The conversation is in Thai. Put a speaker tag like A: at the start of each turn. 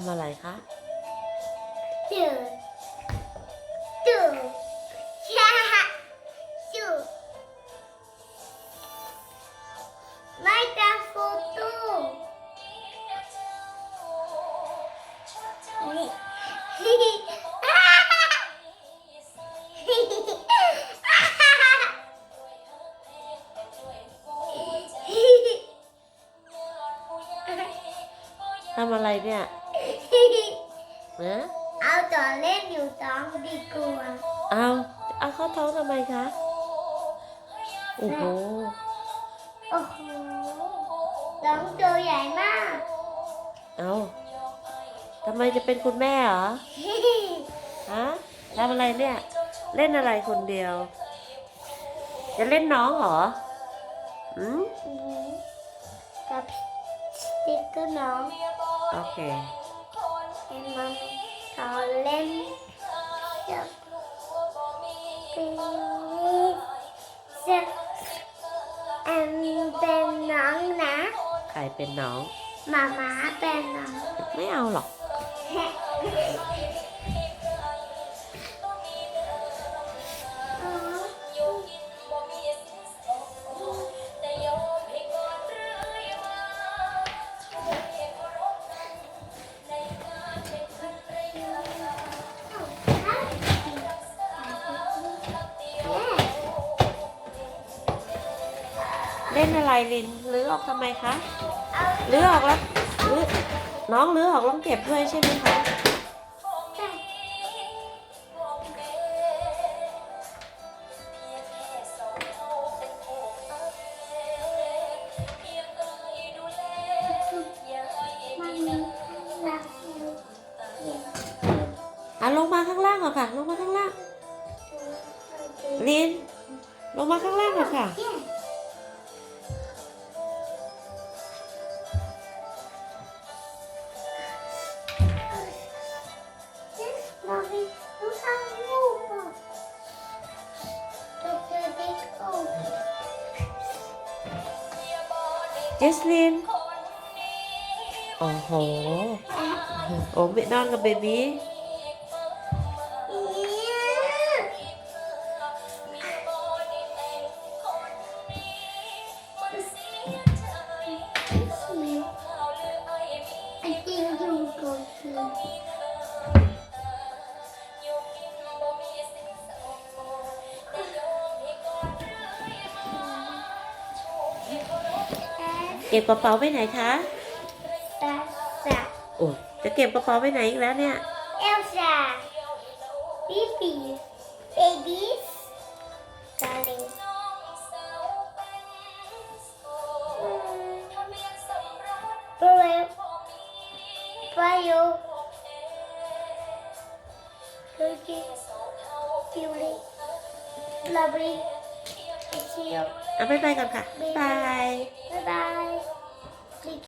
A: ำอะไรคะ
B: ดูดูชาดูไม่กระฟูตู้นี่ฮิฮิอ่าฮิฮิอ่าฮิฮิ
A: ทำอะไรเนี่ย
B: ฮิฮิ
A: นะ
B: เอาต่อเล่นอยู่ต้องดีกว่า
A: เอาเอาเข้าท้องทำไมคะ โอ้โห
B: โอ้โหน้องตัวใหญ่มาก
A: เอาทำไมจะเป็นคุณแม่เหรอ ฮะทำอะไรเนี่ย เล่นอะไรคนเดียว จะเล่นน้องเหรออืม
B: กับสติ๊กเกอร์น้อง
A: โอเค
B: เป็นมันต่อเล่นกับเป็นจะแอมเป็นน้องนะ
A: ใครเป็นน้อง
B: หมาม้าเป็นน้อง
A: ไม่เอาหรอก เล่นอะไรลินลื้อออกทำไมคะลื้อออกแล้วลื้อน้องลื้อออกต้องเก็บด้วยใช่ไหมคะ
B: มันรัก
A: อะลงมาข้างล่างก่อนค่ะ ลงมาข้างล่างลินลงมาข้างล่างก่อนค่ะ เจสลินโอ้โห โอ้เบนอนกับเบบี้ เก็บกระเป๋าไปไหนคะ
B: Elsa.
A: โอ้จะเก็บกระเป๋าไปไหนอีกแล้วเนี่ย
B: Elsa. Babies. Babies. Darling. Blue. Bio. Cookie. Beauty. Lovely. It's you.
A: เอาไปไป ก่อนค่ะ บ๊ายบาย
B: Bye bye.